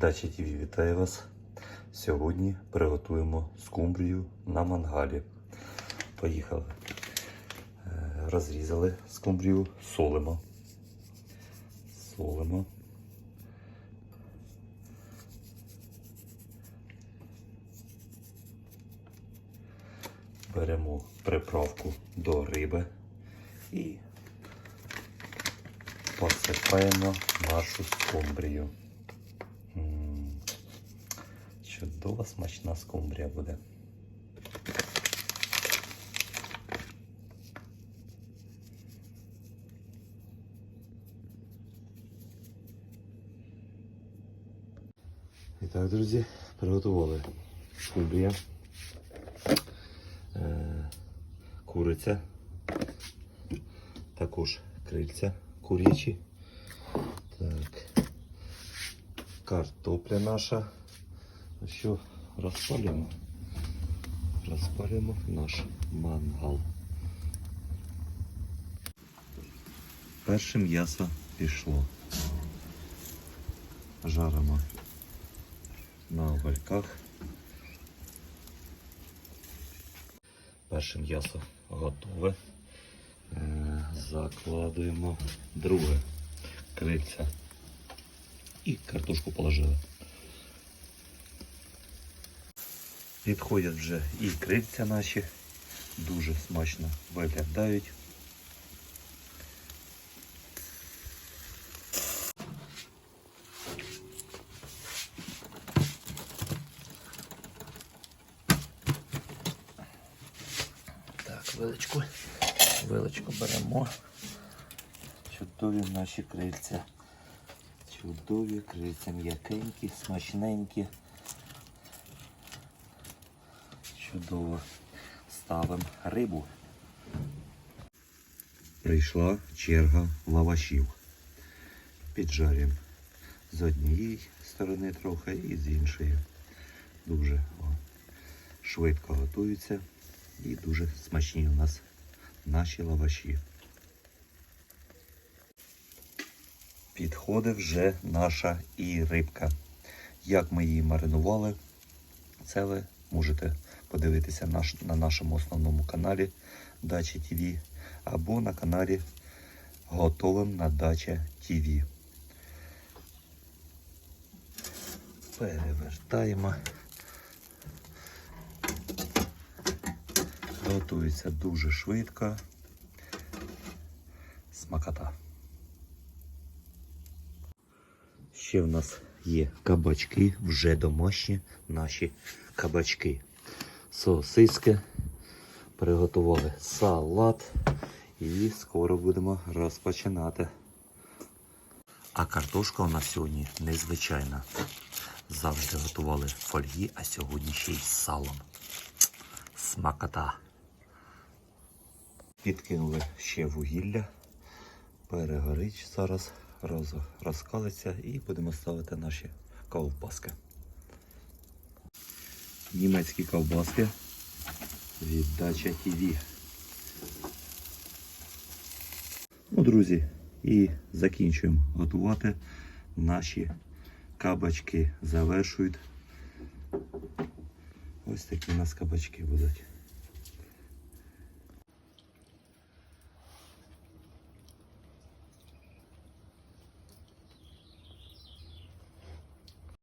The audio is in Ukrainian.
Дача ТВ вітає вас. Сьогодні приготуємо скумбрію на мангалі. Поїхали. Е, Розрізали скумбрію, солимо. Солимо. Беремо приправку до риби і посипаємо нашу скумбрію. Чудова смачна скумбрія буде. І так, друзі, приготували скумбрія, е, куриця, також крильця курячі. Так. Картопля наша. Ну що, розпалюємо? Розпалюємо наш мангал. Перше м'ясо пішло. Жаримо на угольках. Перше м'ясо готове. Е, Закладуємо друге крильця. І картошку положили. Підходять вже і крильця наші. Дуже смачно виглядають. Так, вилочку, вилочку беремо. Чудові наші крильця. Чудові крильця, м'якенькі, смачненькі. Чудово. Ставимо рибу. Прийшла черга лавашів. Піджарюємо з однієї сторони трохи і з іншої. Дуже о, швидко готуються і дуже смачні у нас наші лаваші. Підходить вже наша і рибка. Як ми її маринували, це ви можете подивитися наш, на нашому основному каналі Дача ТВ або на каналі Готовим на Дача ТВ. Перевертаємо. Готується дуже швидко. Смакота. Ще в нас є кабачки, вже домашні наші кабачки. Сосиски. Приготували салат і скоро будемо розпочинати. А картошка у нас сьогодні незвичайна. Завжди готували фольгі, а сьогодні ще й з салом. Смакота. Підкинули ще вугілля. Перегорить зараз, роз, розкалиться і будемо ставити наші ковбаски. Німецькі ковбаски від Дача ТВ. Ну, друзі, і закінчуємо готувати наші кабачки. Завершують. Ось такі у нас кабачки будуть.